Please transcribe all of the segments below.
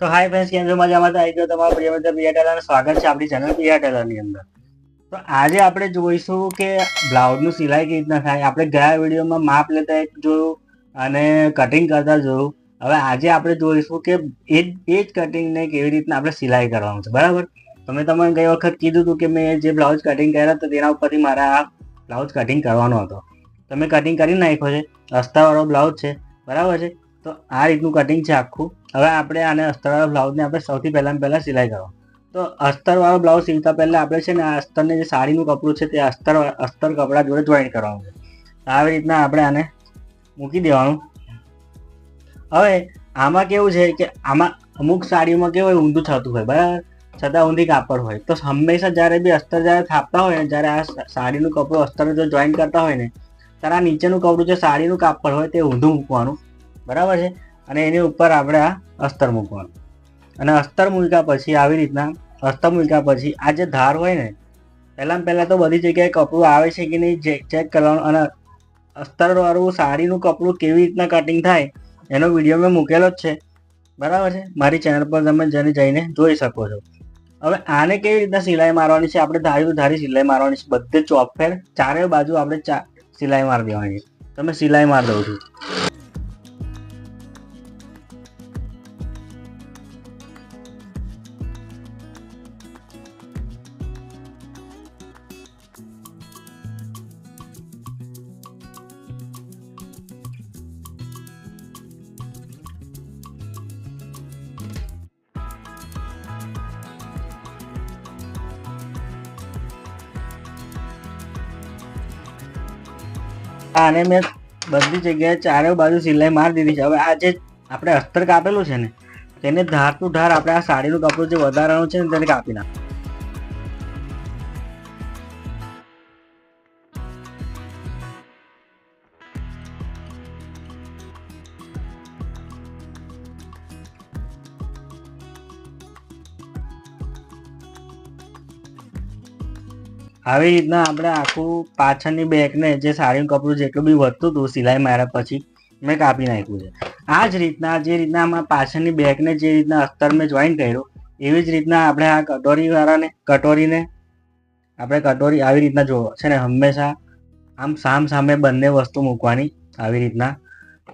તો hi friends કેમ છો? મજામાં? આવી ગયો તમારો પ્રિય મિત્ર પ્રિયા ટેલરનું સ્વાગત છે આપણી ચેનલ પ્રિયા ટેલરની અંદર. તો આજે આપણે જોઈશું કે બ્લાઉઝનું સિલાઈ કેવી રીતના થાય? આપણે ગયા વિડીયોમાં માપ લેતા એક જોયું અને કટિંગ કરતા જોયું. હવે આજે આપણે જોઈશું કે એ એ જ કટિંગને કેવી રીતના આપણે સિલાઈ કરવાનું છે. બરાબર? તમે તમને ગઈ વખત કીધું હતું કે મેં જે બ્લાઉઝ કટિંગ કર્યા હતા, તેના ઉપરથી મારા બ્લાઉઝ કટિંગ કરવાનો હતો. તમે કટિંગ કરી નાખ્યો છે. અસ્તાવાળો બ્લાઉઝ છે. બરાબર છે? તો આ રીતનું કટિંગ છે આખું. હવે આપણે આને અસ્તરવાળા બ્લાઉઝને આપણે સૌથી પહેલાં પહેલાં સિલાઈ કરો. તો અસ્તરવાળો બ્લાઉઝ સીવતા પહેલાં આપણે છે ને આ અસ્તરને જે સાડીનું કપડું છે તે અસ્તર અસ્તર કપડાં જોડે જોઈન્ટ કરવાનું છે. આવી રીતના આપણે આને મૂકી દેવાનું. હવે આમાં કેવું છે કે આમાં અમુક સાડીઓમાં કેવું હોય, ઊંધું થતું હોય, બરાબર? છતાં ઊંધી કાપડ હોય. તો હંમેશા જ્યારે બી અસ્તર જ્યારે થાપતા હોય ને, જ્યારે આ સાડીનું કપડું અસ્તર જો જોઈન્ટ કરતા હોય ને, ત્યારે આ નીચેનું કપડું, જે સાડીનું કાપડ હોય તે ઊંધું મૂકવાનું. બરાબર છે? અને એની ઉપર આપણે આ અસ્તર મૂકવાનું. અને અસ્તર મૂક્યા પછી, આવી રીતના અસ્તર મૂક્યા પછી આ જે ધાર હોય ને પહેલાં પહેલાં તો બધી જગ્યાએ કપડું આવે છે કે નહીં ચેક કરવાનું. અને અસ્તરવાળું સાડીનું કપડું કેવી રીતના કટિંગ થાય, એનો વીડિયો મેં મૂકેલો જ છે. બરાબર છે? મારી ચેનલ પર તમે જઈને જઈને જોઈ શકો છો. હવે આને કેવી રીતના સિલાઈ મારવાની છે? આપણે ધારી ધારી સિલાઈ મારવાની છે. બધે ચોપફેર ચારે બાજુ આપણે ચા, સિલાઈ મારી દેવાની છે. તમે સિલાઈ મારી દઉં છું. આને મેં બધી જગ્યાએ ચારે બાજુ સિલાઈ મારી દીધી છે. હવે આ જે આપણે અસ્તર કાપેલું છે ને, તેને ધાર ટુ ધાર આપણે આ સાડીનું કપડું જે વધારાનું છે ને, તેને કાપી નાખ આવી રીતના આપણે આખું પાછળની બેકને જે સાડીનું કપડું જેટલું બી વધતું હતું સિલાઈ માર્યા પછી, મેં કાપી નાખ્યું છે. આ જ રીતના, જે રીતના આમાં પાછળની બેકને જે રીતના અસ્તર મેં જોઈન કર્યું, એવી જ રીતના આપણે આ કટોરીવાળાને, કટોરીને આપણે કટોરી આવી રીતના જો છે ને, હંમેશા આમ સામ સામે બંને વસ્તુ મૂકવાની આવી રીતના.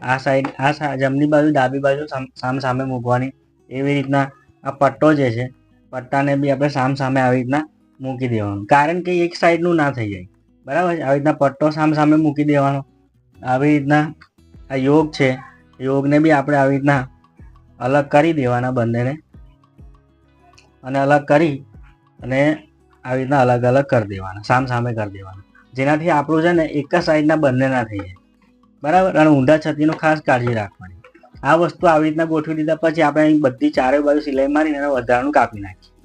આ સાઈડ આ જમણી બાજુ, ડાબી બાજુ સામ સામે મૂકવાની એવી રીતના આ પટ્ટો જે છે, પટ્ટાને બી આપણે સામ સામે આવી રીતના મૂકી દેવાનું. કારણ કે એક સાઈડનું ના થઈ જાય. બરાબર છે? આવી રીતના પટ્ટો સામ સામે મૂકી દેવાનો. આવી રીતના આ યોગ છે. યોગને બી આપણે આવી રીતના અલગ કરી દેવાના બંનેને. અને અલગ કરી અને આવી રીતના અલગ અલગ કરી દેવાના સામ સામે કરી દેવાના. જેનાથી આપણું છે ને એક જ સાઈડના બંને ના થઈ જાય. બરાબર? અને ઊંધા છતીનું ખાસ કાળજી રાખવાની. આ વસ્તુ આવી રીતના ગોઠવી દીધા પછી આપણે બધી ચારે બાજુ સિલાઈ મારીને વધારાનું કાપી નાખીએ.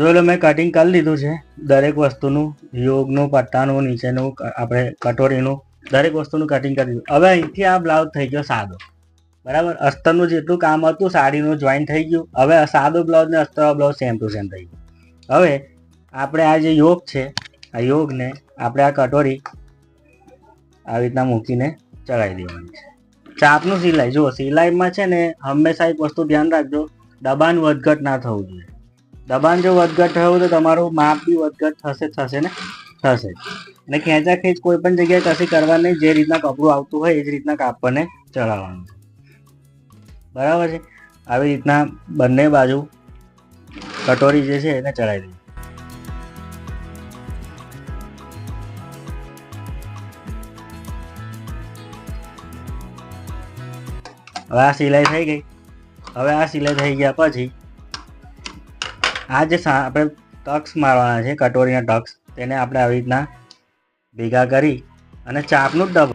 જોઈ લો, મેં કટિંગ કરી લીધું છે. દરેક વસ્તુનું યોગનું, પટ્ટાનું, નીચેનું આપણે કટોરીનું, દરેક વસ્તુનું કટિંગ કરી દીધું. હવે અહીંથી આ બ્લાઉઝ થઈ ગયો સાદો. બરાબર? અસ્તરનું જેટલું કામ હતું, સાડીનું જોઈન થઈ ગયું. હવે સાદો બ્લાઉઝ ને અસ્તરવાળો બ્લાઉઝ સેમ ટુ સેમ થઈ ગયું. હવે આપણે આ જે યોગ છે, આ યોગને આપણે આ કટોરી આવી રીતના મૂકીને ચડાવી દેવાની છે. ચાપનું સિલાઈ. જુઓ, સિલાઈમાં છે ને હંમેશા એક વસ્તુ ધ્યાન રાખજો, દબાણ વધઘટ ના થવું જોઈએ. દબાણ જો વધઘટ થયું તો તમારું માપ બી વધઘટ થશે થશે ને? થશે અને ખેંચા ખેંચ કોઈ પણ જગ્યાએ કશી કરવાની જે રીતના કપડું આવતું હોય એ જ રીતના કાપડને ચડાવવાનું બરાબર છે? આવી રીતના બંને બાજુ કટોરી જે છે એને ચડાવી દઈએ હવે આ સિલાઈ થઈ ગઈ. હવે આ સિલાઈ થઈ ગયા પછી આ જે આપણે ટક્સ મારવાના છે, કટોરીના ટક્સ, તેને આપણે આવી રીતના ભેગા કરી અને ચાપનું ડબ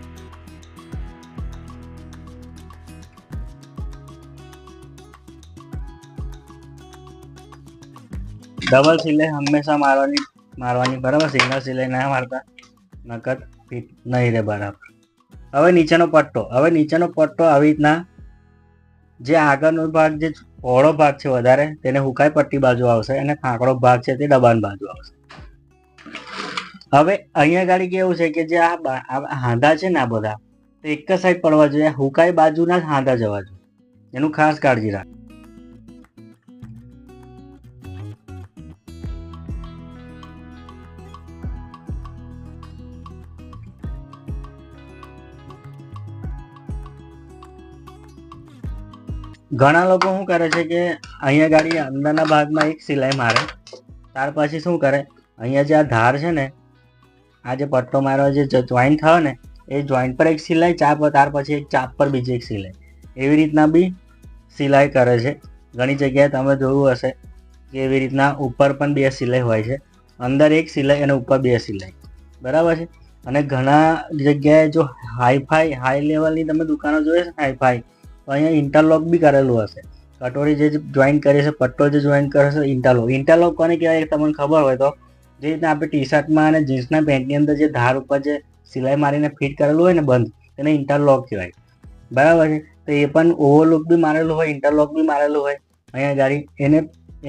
ડબલ સિલાઈ હંમેશા મારવાની મારવાની, બરાબર? સિંગલ સિલાઈ ના મારતા નકદ ફીટ નહીં રહે બરાબર. હવે નીચેનો પટ્ટો હવે નીચેનો પટ્ટો આવી રીતના જે આગળનો ભાગ જે પહોળો ભાગ છે વધારે, તેને હુકાઈ પટ્ટી બાજુ આવશે અને ખાંકડો ભાગ છે તે દબાણ બાજુ આવશે. હવે અહીંયા ગાડી કેવું છે કે જે આ હાંધા છે ને આ બધા, તો એક જ સાઈડ પડવા જોઈએ, હુકાઈ બાજુના જ હાંધા જવા જોઈએ. એનું ખાસ કાળજી રાખ. ઘણા લોકો શું કરે છે કે અહીંયા ગાડી અંદરના ભાગમાં એક સિલાઈ મારે, ત્યાર પછી શું કરે, અહીંયા જે આ ધાર છે ને, આ જે પટ્ટો મારો જે જોઈન્ટ થયો ને, એ જોઈન્ટ પર એક સિલાઈ, ચાપ, ત્યાર પછી એક ચાપ પર બીજી એક સિલાઈ. એવી રીતના બી સિલાઈ કરે છે. ઘણી જગ્યાએ તમે જોયું હશે કે એવી રીતના ઉપર પણ બે સિલાઈ હોય છે. અંદર એક સિલાઈ અને ઉપર બે સિલાઈ. બરાબર છે? અને ઘણા જગ્યાએ જો હાઈફાઈ, હાઈ લેવલની તમે દુકાનો જોઈએ છે હાઈફાઈ અહીંયા ઇન્ટરલોક બી કરેલું હશે. કટોરી જે જોઈન કરી છે પટ્ટો જે જોઈન કરે છે ઇન્ટરલોક ઇન્ટરલોક કોને કહેવાય તમને ખબર હોય તો, જે રીતના આપણે ટી શર્ટમાં અને જીન્સના પેન્ટની અંદર જે ધાર ઉપર જે સિલાઈ મારીને ફિટ કરેલું હોય ને બંધ એને ઇન્ટરલોક કહેવાય. બરાબર છે? તો એ પણ ઓવરલોક બી મારેલું હોય ઇન્ટરલોક બી મારેલું હોય. અહીંયા ગાડી, એને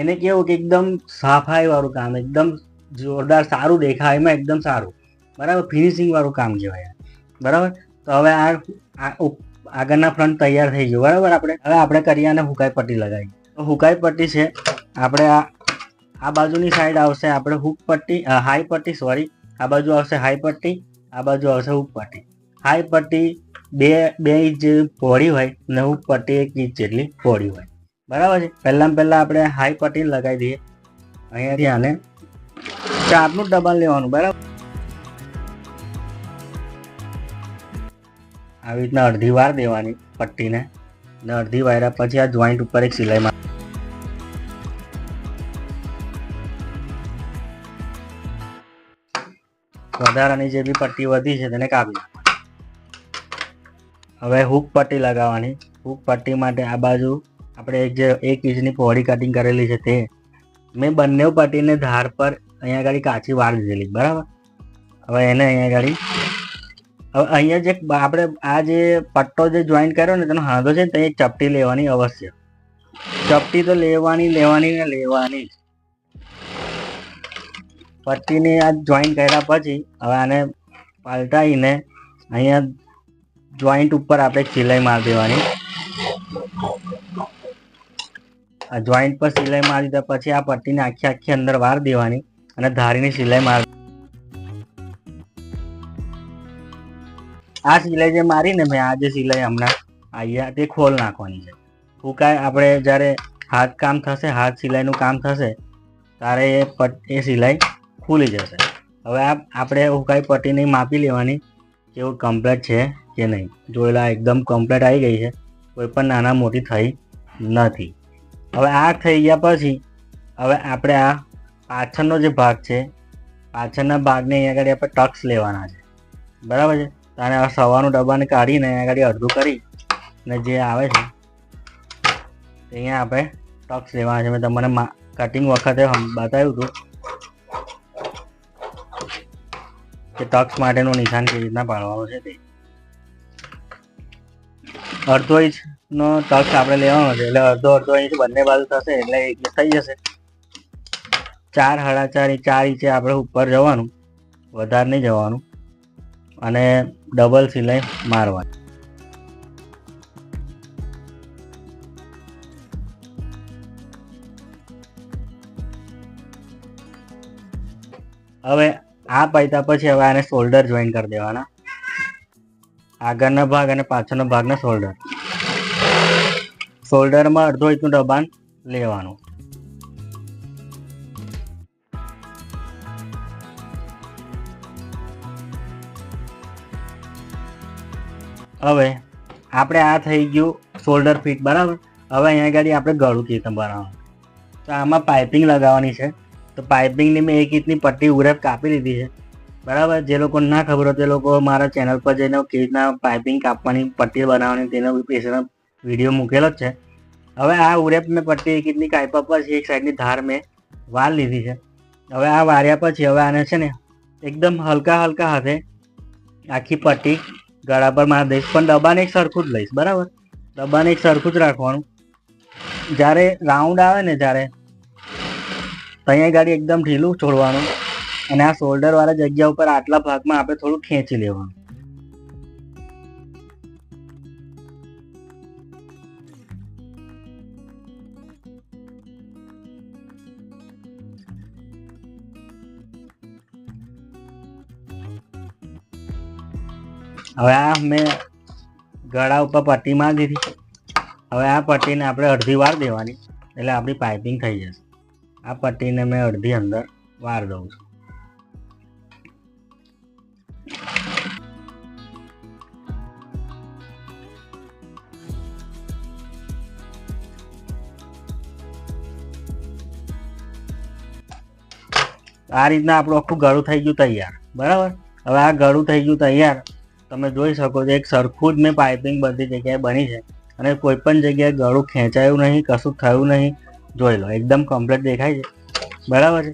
એને કેવું કે એકદમ સાફાઈવાળું કામ, એકદમ જોરદાર સારું દેખાય એમાં, એકદમ સારું. બરાબર? ફિનિશિંગ વાળું કામ કહેવાય. બરાબર? તો હવે આ આગળના ફ્રન્ટ તૈયાર થઈ ગયું. બરાબર આપણે? હવે આપણે કરીએ અને હુકાઈ પટ્ટી લગાવી. હુકાઈ પટ્ટી છે, આપણે આ આ બાજુની સાઈડ આવશે આપણે હુક પટ્ટી હાઈ પટ્ટી સોરી આ બાજુ આવશે હાઈ પટ્ટી, આ બાજુ આવશે હુક પટ્ટી. હાઈ પટ્ટી બે બે ઇંચ જેવી પહોળી હોય અને હુક પટ્ટી એક ઇંચ જેટલી પહોળી હોય. બરાબર છે? પહેલાં પહેલાં આપણે હાઈ પટ્ટી લગાવી દઈએ. અહીંયાથી આને ચારનું ડબલ લેવાનું, બરાબર? આવી રીતના અડધી વાર દેવાની પટ્ટીને અને અડધી વાયરા પછી આ જોઈન્ટ ઉપર એક સિલાઈ માર વધારાની જે બી પટ્ટી વધી છે તેને કાપી હવે હુક પટ્ટી લગાવવાની. હુક પટ્ટી માટે આ બાજુ આપણે એક જે એક ઇંચની પહોળી કટિંગ કરેલી છે તે મેં બંને પટ્ટીને ધાર પર અહીંયા આગળ કાચી વાર દીધેલી બરાબર? હવે એને અહીંયા આગળ હવે અહીંયા જે આપણે આ જે પટ્ટો જે જોઈન કર્યો ને તેનો હાંધો છે ને ત્યાં એક ચપટી લેવાની અવશ્ય ચપટી તો લેવાની લેવાની ને લેવાની. પટ્ટીની આ જોઈન કર્યા પછી હવે આને પાલટાઈને અહીંયા જોઈન્ટ ઉપર આપણે સિલાઈ મારી દેવાની આ જોઈન્ટ પર સિલાઈ મારી દીધા પછી આ પટ્ટીને આખી આખી અંદર વાર દેવાની અને ધારીની સિલાઈ માર આ સિલાઈ જે મારી ને મેં, આ જે સિલાઈ હમણાં અહીંયા તે ખોલ નાખવાની છે. ફૂંકાય આપણે જ્યારે હાથ કામ થશે, હાથ સિલાઈનું કામ થશે ત્યારે એ પટ, એ સિલાઈ ખુલી જશે. હવે આ આપણે હુકાઈ પટ્ટીને માપી લેવાની કે એવું કમ્પ્લેટ છે કે નહીં. જોયેલા એકદમ કમ્પ્લેટ આવી ગઈ છે, કોઈ પણ નાના મોટી થઈ નથી. હવે આ થઈ ગયા પછી, હવે આપણે આ પાછળનો જે ભાગ છે, પાછળના ભાગને અહીંયા આગળ આપણે ટક્સ લેવાના છે. બરાબર છે? તો સવારનું ડબ્બાને કાઢીને આગળ અડધું કરી ને જે આવે છે, અહીંયા આપણે ટક્સ લેવાના છે. મેં તમને કટિંગ વખતે બતાવ્યું હતું કે ટક્સ માટેનું નિશાન કેવી રીતના પાડવાનું છે તે. અડધો ઇંચનો ટક્સ આપણે લેવાનો છે. એટલે અડધો અડધો ઇંચ બંને બાજુ થશે એટલે એક થઈ જશે. ચાર સાડા ચાર ચાર ઇંચે આપણે ઉપર જવાનું, વધારે નહીં જવાનું. અને ડબલ સિલાઈ મારવાની હવે આ પૈતા પછી હવે આને શોલ્ડર જોઈન કરી દેવાના. આગળના ભાગ અને પાછળના ભાગના શોલ્ડર શોલ્ડરમાં અડધો ઇંચનું દબાણ લેવાનું. હવે આપણે આ થઈ ગયું શોલ્ડર ફિટ બરાબર? હવે અહીંયા આગળ આપણે ગળું કેવી બનાવવાનું. તો આમાં પાઇપિંગ લગાવવાની છે. તો પાઇપિંગની મેં એક ઇંચની પટ્ટી ઉરેપ કાપી લીધી છે. બરાબર? જે લોકો ના ખબર હોય તે લોકો મારા ચેનલ પર જઈને કેવી રીતના પાઇપિંગ કાપવાની પટ્ટી બનાવવાની તેનો સ્પેશિયલ વીડિયો મૂકેલો જ છે. હવે આ ઉરેપ મેં પટ્ટી એક ઇંચની કાપ્યા પછી એક સાઈડની ધાર મેં વાર લીધી છે. હવે આ વાર્યા પછી હવે આને છે ને એકદમ હલકા હલકા હાથે આખી પટ્ટી ગળા પર માર દઈશ. પણ દબાને એક સરખું જ લઈશ, બરાબર? દબાને એક સરખું જ રાખવાનું. જ્યારે રાઉન્ડ આવે ને જ્યારે અહીંયા ગાડી એકદમ ઢીલું છોડવાનું અને આ શોલ્ડર વાળા જગ્યા ઉપર આટલા ભાગમાં આપણે થોડું ખેંચી લેવાનું. હવે આ મેં ગળા ઉપર પટ્ટી મારી દીધી. હવે આ પટ્ટીને આપણે અડધી વાર દેવાની. એટલે આપણી પાઇપિંગ થઈ જશે. આ પટ્ટીને મેં અડધી અંદર વાર દઉં છું. આ રીતના આપણું આખું ગળું થઈ ગયું તૈયાર. બરાબર? હવે આ ગળું થઈ ગયું તૈયાર. તમે જોઈ શકો છો, એક સરખું જ મેં પાઇપિંગ બધી જગ્યાએ બની છે. અને કોઈ પણ જગ્યાએ ગળું ખેંચાયું નહીં, કશું થયું નહીં. જોઈ લો, એકદમ કમ્પ્લીટ દેખાય છે. બરાબર છે?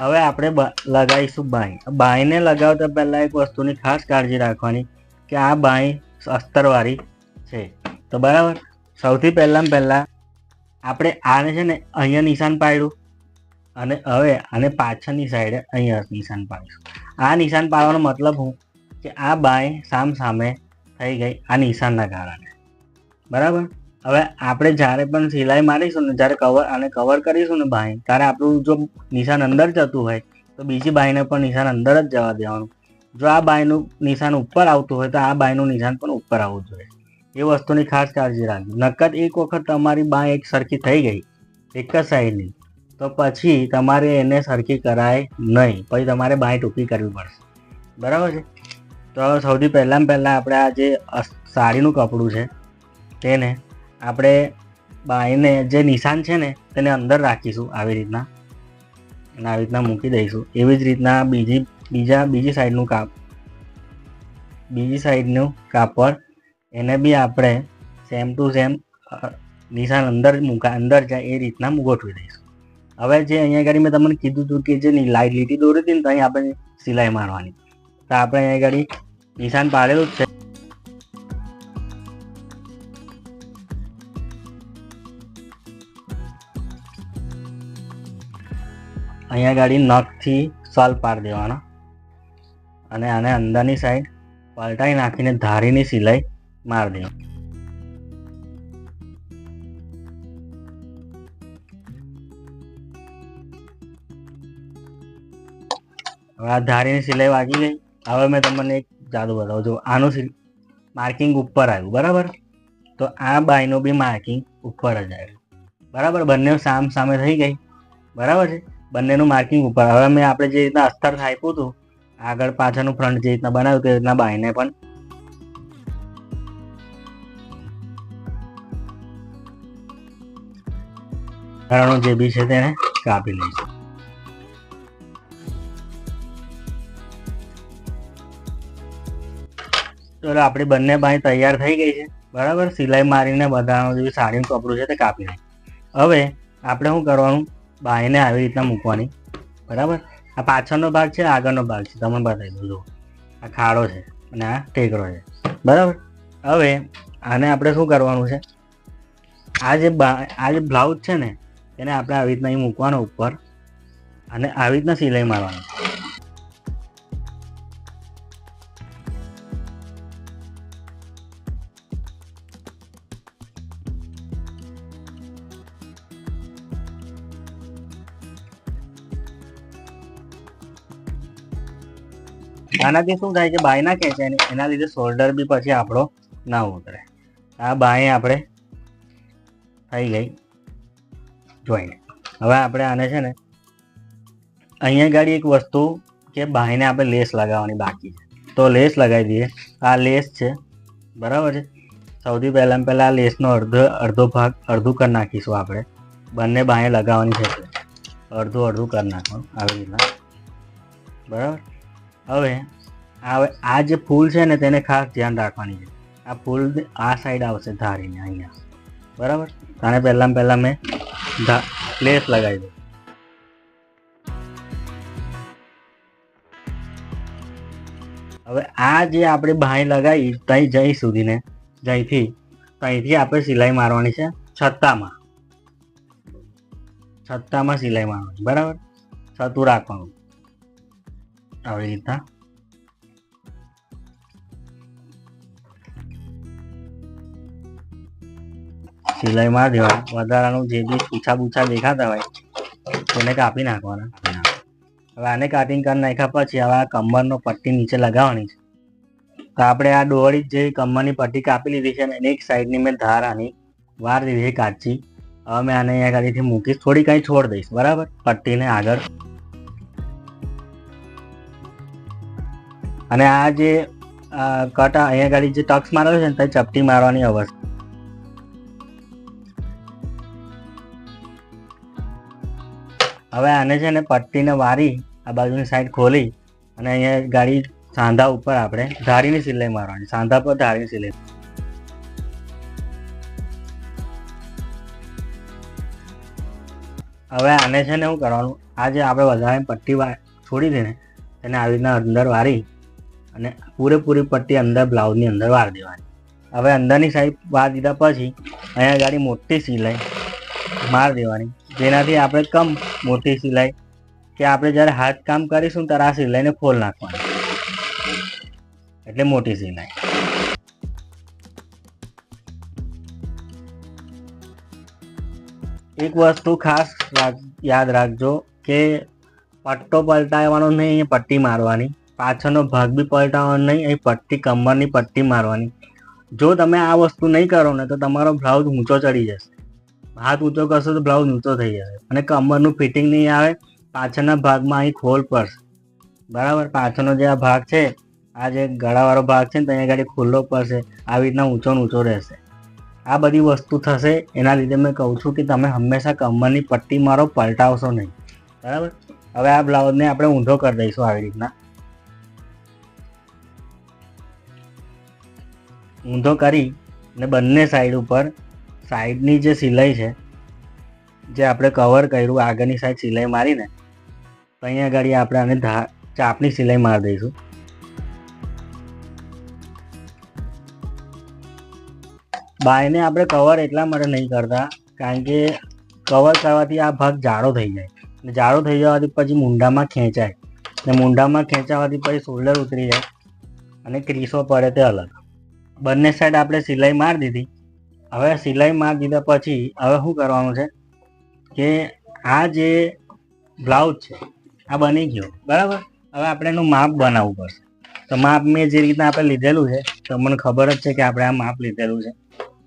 હવે આપણે લગાવીશું બાંય બાંયને લગાવતા પહેલાં એક વસ્તુની ખાસ કાળજી રાખવાની કે આ બાંય અસ્તરવાળી છે. તો બરાબર? સૌથી પહેલાં પહેલાં આપણે આને છે ને અહીંયા નિશાન પાડ્યું. અને હવે આને પાછળની સાઈડે અહીંયા નિશાન પાડીશું. આ નિશાન પાડવાનો મતલબ હું કે આ બાંય સામ સામે થઈ ગઈ આ નિશાનના કારણે. બરાબર? હવે આપણે જ્યારે પણ સિલાઈ મારીશું ને, જ્યારે કવર આને કવર કરીશું ને બાંય, ત્યારે આપણું જો નિશાન અંદર જતું હોય, તો બીજી બાંયને પણ નિશાન અંદર જ જવા દેવાનું. જો આ બાંયનું નિશાન ઉપર આવતું હોય, તો આ બાંયનું નિશાન પણ ઉપર આવવું જોઈએ. એ વસ્તુની ખાસ કાળજી રાખજો. નકદ એક વખત તમારી બાંય એક સરખી થઈ ગઈ, એક જ સાઈડની તો પછી તમારે એને સરખી કરાય નહીં. પછી તમારે બાંય ટૂંકી કરવી પડશે. બરાબર છે? તો સૌથી પહેલાં પહેલાં આપણે આ જે સાડીનું કપડું છે, તેને આપણે બાઈને જે નિશાન છે ને, તેને અંદર રાખીશું આવી રીતના. અને આવી રીતના મૂકી દઈશું. એવી જ રીતના બીજી, બીજા, બીજી સાઈડનું કાપ, બીજી સાઈડનું કાપડ એને બી આપણે સેમ ટુ સેમ નિશાન અંદર મૂકા, અંદર જાય એ રીતના ગોઠવી દઈશું. હવે જે અહીંયા આગળ મેં તમને કીધું હતું કે જે લાઈટ લીટી દોરી હતી ને તો અહીં આપણે સિલાઈ મારવાની. તો આપણે અહીંયા આગળ નિશાન પાડેલું જ છે અહીંયા ગાડી નખથી સોલ પાડી દેવાનો. અને આને અંદરની સાઈડ પલટાઈ નાખીને ધારીની સિલાઈ મારી દેવાની. હવે આ ધારીની સિલાઈ વાગી ગઈ. હવે મેં તમને એક જાદુ બતાવું. જો આનું માર્કિંગ ઉપર આવ્યું, બરાબર? તો આ બાયનું બી માર્કિંગ ઉપર જ આવ્યું. બરાબર? બંને સામ સામે થઈ ગઈ. બરાબર છે? બંનેનું માર્કિંગ ઉપર હવે મેં આપણે જે રીતના અસ્તર આપ્યું હતું, આગળ પાછળનું ફ્રન્ટ જે રીતના બનાવ્યું તે રીતના બાયને પણ જે બી છે તેને કાપી લઈશું. ચલો આપણી બંને બાય તૈયાર થઈ ગઈ છે. બરાબર? સિલાઈ મારીને બધાનું જે સાડીનું કપડું છે તે કાપી હવે આપણે શું કરવાનું? બાંયને આવી રીતના મૂકવાની. બરાબર? આ પાછળનો ભાગ છે આગળનો ભાગ છે. તમને બતાવી દઉં. જુઓ. આ ખાડો છે અને આ ટેકરો છે. બરાબર? હવે આને આપણે શું કરવાનું છે? આ જે આ જે બ્લાઉઝ છે ને, એને આપણે આવી રીતના અહીં મૂકવાનો ઉપર અને આવી રીતના સિલાઈ મારવાની. આનાથી શું થાય કે બાય ના ખેંચે એના લીધે શોલ્ડર બી પછી આપણો ના ઉતરે. આ બાય આપણે થઈ ગઈ. જોઈને. હવે આપણે આને છે ને, અહીંયા ગાડી એક વસ્તુ કે બાયને આપણે લેસ લગાવવાની બાકી છે. તો લેસ લગાવી દઈએ. આ લેસ છે. બરાબર છે? સૌથી પહેલાં પહેલાં આ લેસનો અડધો અડધો ભાગ અડધું કરી નાખીશું આપણે. બંને બાંયે લગાવવાની છે અડધું અડધું કરી નાખવાનું. આવી રીતના. બરાબર? હવે આ આ જે ફૂલ છે ને તેને ખાસ ધ્યાન રાખવાની છે. આ ફૂલ આ સાઈડ આવશે ધારીને અહીંયા. બરાબર? આને પહેલાં પહેલાં મેં ધા લેસ લગાવી દઉં. હવે આ જે આપણે બાંય લગાવી ત્યાં જઈ સુધીને, જઈથી, ત્યાંથી આપણે સિલાઈ મારવાની છે છત્તામાં. છત્તામાં સિલાઈ મારવાની, બરાબર? છતું રાખવાનું. રીતના સિલાઈ મારી દેવા વધારાનું જે બી પૂછા પૂછા દેખાતા હોય તેને કાપી નાખવાના હવે આને કાટિંગ કરી નાખ્યા પછી હવે આ કમરનો પટ્ટી નીચે લગાવવાની છે તો આપણે આ ડોળી જે કમરની પટ્ટી કાપી લીધી છે અને એક સાઈડની મેં ધાર આની વાર દીધી છે કાચી હવે મેં આને અહીંયા ગાડીથી મૂકીશ થોડી કંઈ છોડ દઈશ બરાબર પટ્ટીને આગળ અને આ જે કટ અહીંયા ગાડી જે ટક્સ મારેલો છે ને ત્યાં ચપટી મારવાની અવસ્થા. હવે આને છે ને પટ્ટીને વારી, આ બાજુની સાઈડ ખોલી અને અહીંયા ગાડી સાંધા ઉપર આપણે ધારીની સિલાઈ મારવાની, સાંધા પર ધારીની સિલાઈ. હવે આને છે ને શું કરવાનું, આ જે આપણે વધારે પટ્ટી છોડી દે ને, તેને આવી રીતના અંદર વારી. અને પૂરેપૂરી પટ્ટી અંદર બ્લાઉઝની અંદર વાર દેવાની. હવે અંદરની સાઈડ વાર દીધા પછી અહીંયા ગાડી મોટી સિલાઈ માર દેવાની. જેનાથી આપણે કમ મોટી સિલાઈ કે આપણે જ્યારે હાથ કામ કરીશું ત્યારે આ સિલાઈને ખોલ નાખવાની. એટલે મોટી સિલાઈ. એક વસ્તુ ખાસ યાદ રાખજો કે પટ્ટો પલટાવવાનો નહીં, પટ્ટી મારવાની. પાછળનો ભાગ બી પલટાવવાનો નહીં, અહીં પટ્ટી કમરની પટ્ટી મારવાની. જો તમે આ વસ્તુ નહીં કરો ને, તો તમારો બ્લાઉઝ ઊંચો ચડી જશે. હાથ ઊંચો કરશો તો બ્લાઉઝ ઊંચો થઈ જશે. અને કમરનું ફિટિંગ નહીં આવે, પાછળના ભાગમાં અહીં ખોલ પડશે. બરાબર? પાછળનો જે આ ભાગ છે, આ જે ગળાવાળો ભાગ છે ને ત્યાં આગળ ખુલ્લો પડશે. આવી રીતના ઊંચો ને ઊંચો રહેશે. આ બધી વસ્તુ થશે, એના લીધે મેં કહું છું કે તમે હંમેશા કમરની પટ્ટી મારો, પલટાવશો નહીં. બરાબર? હવે આ બ્લાઉઝને આપણે ઊંધો કરી દઈશું આવી રીતના. ઊંધો કરી ને બંને સાઈડ ઉપર સાઈડની જે સિલાઈ છે, જે આપણે કવર કર્યું, આગળની સાઈડ સિલાઈ મારીને અહીંયા આગળ આપણે આને ધા, ચાપની સિલાઈ મારી દઈશું. બાયને આપણે કવર એટલા માટે નહીં કરતા, કારણ કે કવર કરવાથી આ ભાગ જાડો થઈ જાય. અને જાડો થઈ જવાથી પછી મુંડામાં ખેંચાય. ને મુંડામાં ખેંચાવાથી પછી શોલ્ડર ઉતરી જાય અને ક્રીસો પડે તે અલગ. બંને સાઈડ આપણે સિલાઈ મારી દીધી. હવે સિલાઈ મારી દીધા પછી હવે શું કરવાનું છે? કે આ જે બ્લાઉઝ છે, આ બની ગયો. બરાબર? હવે આપણે એનું માપ બનાવવું પડશે. તો માપ મેં જે રીતના આપણે લીધેલું છે, તો મને ખબર જ છે કે આપણે આ માપ લીધેલું છે.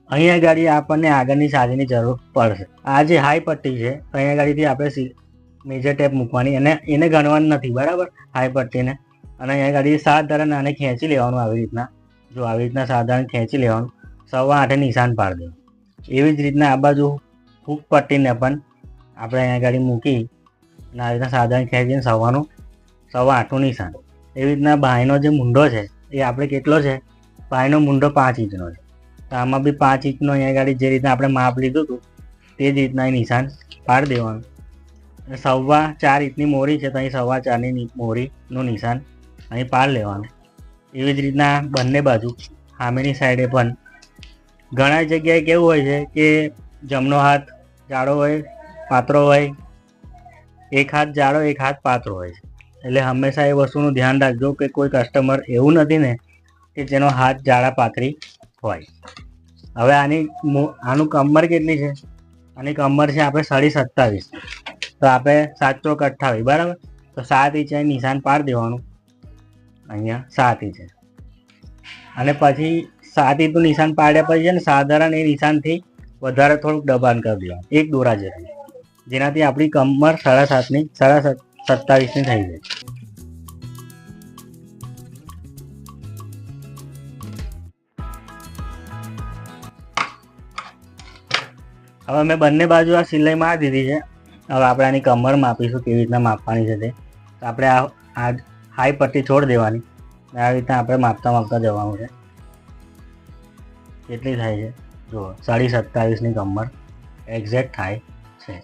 અહીંયા ગાડી આપણને આગળની સાજીની જરૂર પડશે. આ જે હાઈ પટ્ટી છે અહીંયા ગાડીથી આપણે મેજર ટેપ મૂકવાની અને એને ગણવાની નથી. બરાબર? હાઈ પટ્ટીને. અને અહીંયા ગાડી સાત ધરણ આને ખેંચી લેવાનું આવી રીતના. જો આવી રીતના સાધારણ ખેંચી લેવાનું સવા આઠે નિશાન પાડી દેવાનું એવી જ રીતના આ બાજુ હૂક પટ્ટીને પણ આપણે અહીંયા ગાડી મૂકી અને આવી રીતના સાધારણ ખેંચીને સવાનું, સવા આઠનું નિશાન. એવી રીતના બાયનો જે મુંડો છે, એ આપણે કેટલો છે? બાયનો મુંડો પાંચ ઇંચનો છે. તો આમાં બી પાંચ ઇંચનો અહીંયા ગાડી જે રીતના આપણે માપ લીધું હતું, તે જ રીતના નિશાન પાડી દેવાનું. સવા ચાર ઇંચની મોરી છે, તો અહીં સવા ચારની મોરીનું નિશાન અહીં પાડ લેવાનું. એવી જ રીતના બંને બાજુ, સામેની સાઈડે પણ. ઘણા જગ્યાએ કેવું હોય છે કે જમણો હાથ જાડો હોય, પાતળો હોય, એક હાથ જાડો, એક હાથ પાતળો હોય છે. એટલે હંમેશા એ વસ્તુનું ધ્યાન રાખજો કે કોઈ કસ્ટમર એવું નથી ને કે જેનો હાથ જાડા, પાતળી હોય. હવે આની આનું કમર કેટલી છે? આની કમર છે આપણે સાડી સત્તાવીસ. તો આપણે સાત ચોક અઠ્ઠાવીસ, બરાબર? તો સાત ઇંચ નિશાન પાડી દેવાનું. અહીંયા સાતી છે. અને પછી સાતી ઇંચનું નિશાન પાડ્યા પછી છે ને સાધારણ એ નિશાનથી વધારે થોડુંક દબાણ કરી દેવાનું. એક દોરા જેટલું જેનાથી આપણી કમર સાડા સાતની, સાડા સત- સત્તાવીસની થઈ જાય. હવે મેં બંને બાજુ આ સિલાઈ મારી દીધી છે. હવે આપણે આની કમર માપીશું, કેવી રીતના માપવાની છે તે. તો આપણે આ હાઈ પટ્ટી છોડ દેવાની. આવી રીતના આપણે માપતા માપતા જવાનું છે. કેટલી થાય છે? જુઓ, સાડી સત્તાવીસની કમર એક્ઝેક્ટ થાય છે.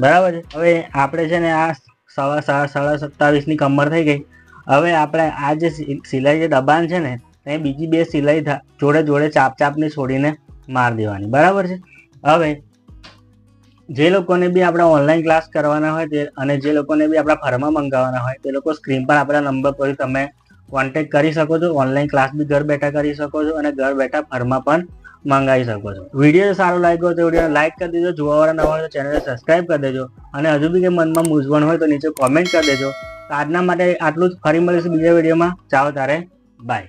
બરાબર છે? હવે આપણે છે ને આ સવા સાડા સાડા સત્તાવીસની કમર થઈ ગઈ. હવે આપણે આ જે સિલાઈ જે દબાણ છે ને એ બીજી બે સિલાઈ જોડે જોડે ચાપ ચાપની છોડીને માર દેવાની. બરાબર છે? હવે જે લોકોને બી આપણે ઓનલાઈન ક્લાસ કરવાના હોય તે અને જે લોકોને બી આપણા ફર્મા મંગાવવાના હોય તે લોકો સ્ક્રીન પર આપણા નંબર પર તમે કોન્ટેક્ટ કરી શકો છો. ઓનલાઈન ક્લાસ બી ઘર બેઠા કરી શકો છો અને ઘર બેઠા ફર્મા પણ મંગાવી શકો છો. વીડિયો સારો લાગ્યો તો વીડિયો લાઈક કરી દેજો. જોવાવાળા નવા હોય તો ચેનલને સબસ્ક્રાઈબ કરી દેજો અને હજુ બી કંઈ મનમાં મૂંઝવણ હોય તો નીચે કોમેન્ટ કરી દેજો. તો આજના માટે આટલું જ. ફરી મળીશું બીજા વિડીયોમાં. ચાલો તારે બાય